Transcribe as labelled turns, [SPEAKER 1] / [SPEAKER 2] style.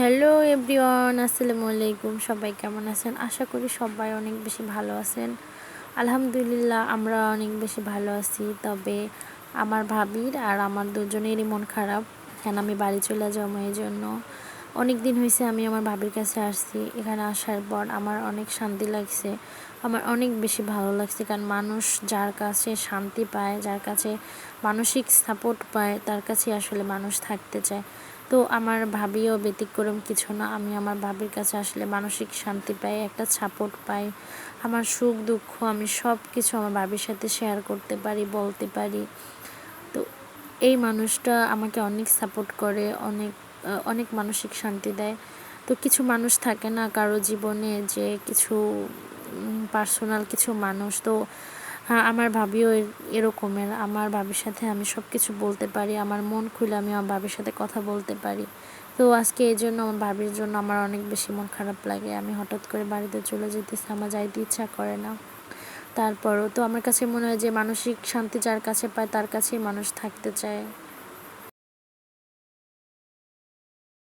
[SPEAKER 1] Hello everyone, আসসালামু আলাইকুম। সবাই কেমন আছেন? আশা করি সবাই অনেক বেশি ভালো আছেন। আলহামদুলিল্লাহ, আমরা অনেক বেশি ভালো আছি। তবে আমার ভাবির আর আমার দুজনেরই মন খারাপ। কেন আমি বাড়ি চলে যাব এই জন্য? অনেক দিন হয়েছে আমি আমার ভাবির কাছে আসছি, এখানে আসার পর আমার অনেক শান্তি লাগছে, আমার অনেক বেশি ভালো লাগছে, কারণ মানুষ যার কাছে শান্তি পায়, যার কাছে মানসিক সাপোর্ট পায়, তার কাছে আসলে মানুষ থাকতে চায়। তো আমার ভাবিও ব্যতিক্রম কিছু না, আমি আমার ভাবির কাছে আসলে মানসিক শান্তি পাই, একটা সাপোর্ট পাই, আমার সুখ, দুঃখ, আমি সব কিছু আমার ভাবির সাথে শেয়ার করতে পারি, বলতে পারি। তো এই মানুষটা আমাকে অনেক সাপোর্ট করে, অনেক অনেক মানসিক শান্তি দেয়। তো কিছু মানুষ থাকে না, কারও জীবনে যে কিছু পার্সোনাল কিছু মানুষ। তো হ্যাঁ আমার ভাবিও এরকমের। আমার ভাবির সাথে আমি সব কিছু বলতে পারি। আমার মন খুলে আমি আমার ভাবির সাথে কথা বলতে পারি। তো আজকে এই জন্য আমার ভাবির জন্য আমার অনেক বেশি মন খারাপ লাগে। আমি হঠাৎ করে বাড়িতে চলে যেতেছি, আমার যাইতে ইচ্ছা করে না। তারপরও তো আমার কাছে মনে হয় যে মানসিক শান্তি যার কাছে পায়, তার কাছেই মানুষ থাকতে চায়।